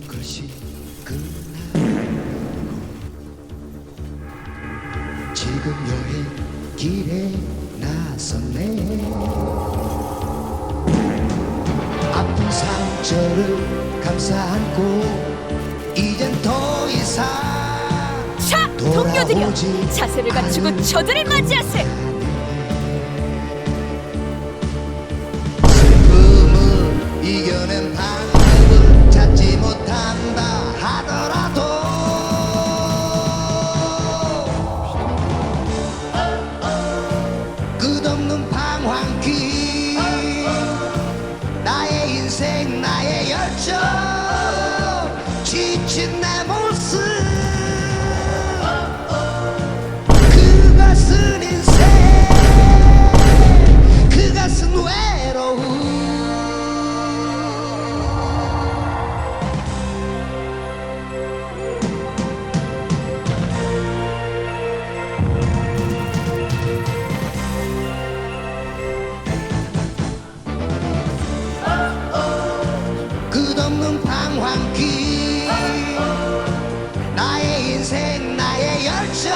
것이 그날이고 지금 여행 길에 나섰네 아픈 상처를 감싸 안고 이젠 더 이상 자, 돌아오지 자세를 갖추고 저들을 맞이하세. 슬 나 한끼 나의 인생 나의 열정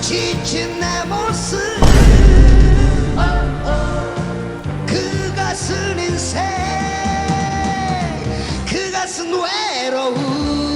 지친 내 모습. 그것은 인생 그것은 외로움.